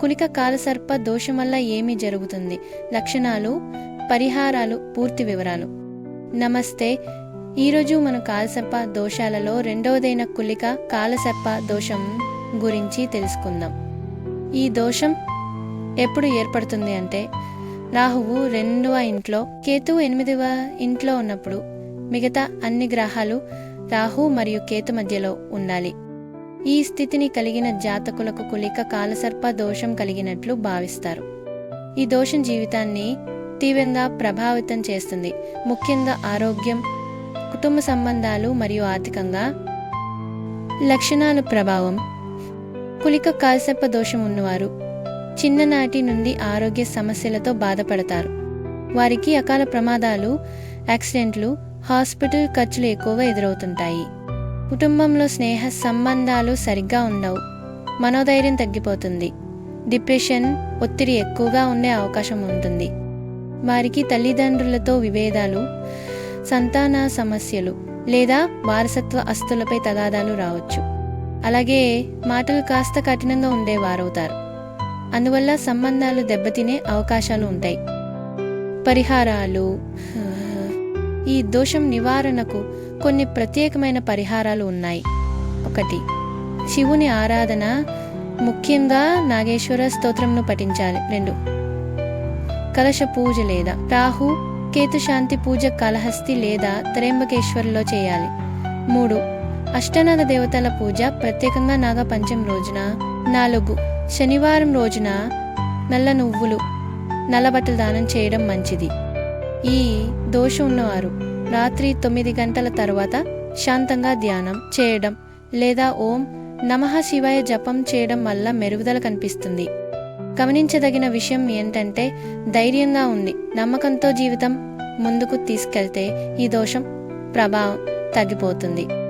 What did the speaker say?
కులిక కాలసర్ప దోషం వల్ల ఏమి జరుగుతుంది? లక్షణాలు పరిహారాలు పూర్తి వివరాలు. నమస్తే. ఈరోజు మన కాలసర్ప దోషాలలో రెండవదైన కులిక కాలసర్ప దోషం గురించి తెలుసుకుందాం. ఈ దోషం ఎప్పుడు ఏర్పడుతుంది అంటే రాహువు రెండవ ఇంట్లో కేతువు ఎనిమిదవ ఇంట్లో ఉన్నప్పుడు మిగతా అన్ని గ్రహాలు రాహు మరియు కేతు మధ్యలో ఉండాలి. ఈ స్థితిని కలిగిన జాతకులకు కులిక కాలసర్ప దోషం కలిగినట్లు భావిస్తారు. ఈ దోషం జీవితాన్ని తీవ్రంగా ప్రభావితం చేస్తుంది. ముఖ్యంగా ఆరోగ్యం కుటుంబ సంబంధాలు మరియు ఆర్థికంగా లక్షణాలు ప్రభావం. కులిక కాలసర్ప దోషం ఉన్నవారు చిన్ననాటి నుండి ఆరోగ్య సమస్యలతో బాధపడతారు. వారికి అకాల ప్రమాదాలు యాక్సిడెంట్లు హాస్పిటల్ ఖర్చులు ఎక్కువగా ఎదురవుతుంటాయి. కుటుంబంలో స్నేహ సంబంధాలు సరిగ్గా ఉండవు. మనోధైర్యం తగ్గిపోతుంది. డిప్రెషన్ ఒత్తిడి ఎక్కువగా ఉండే అవకాశం ఉంటుంది. వారికి తల్లిదండ్రులతో విభేదాలు సంతాన సమస్యలు లేదా వారసత్వ ఆస్తులపై తగాదాలు రావచ్చు. అలాగే మాటలు కాస్త కఠినంగా ఉండేవారవుతారు. అందువల్ల సంబంధాలు దెబ్బతినే అవకాశాలు ఉంటాయి. పరిహారాలు ఈ దోషం నివారణకు కొన్ని ప్రత్యేకమైన పరిహారాలు ఉన్నాయి. ఒకటి శివుని ఆరాధన ముఖ్యంగా నాగేశ్వర స్తోత్రంను పఠించాలి. రెండు కలశ పూజ లేదా రాహు కేతుశాంతి పూజ కలహస్తి లేదా త్రయంబకేశ్వర్లో చేయాలి. మూడు అష్టనాగ దేవతల పూజ ప్రత్యేకంగా నాగపంచం రోజున. నాలుగు శనివారం రోజున నల్ల నువ్వులు నల్లబట్టలు దానం చేయడం మంచిది. ఈ దోషం ఉన్నవారు రాత్రి తొమ్మిది గంటల తర్వాత శాంతంగా ధ్యానం చేయడం లేదా ఓం నమః శివాయ జపం చేయడం వల్ల మెరుగుదల కనిపిస్తుంది. గమనించదగిన విషయం ఏంటంటే ధైర్యంగా ఉంది నమ్మకంతో జీవితం ముందుకు తీసుకెళ్తే ఈ దోషం ప్రభావం తగ్గిపోతుంది.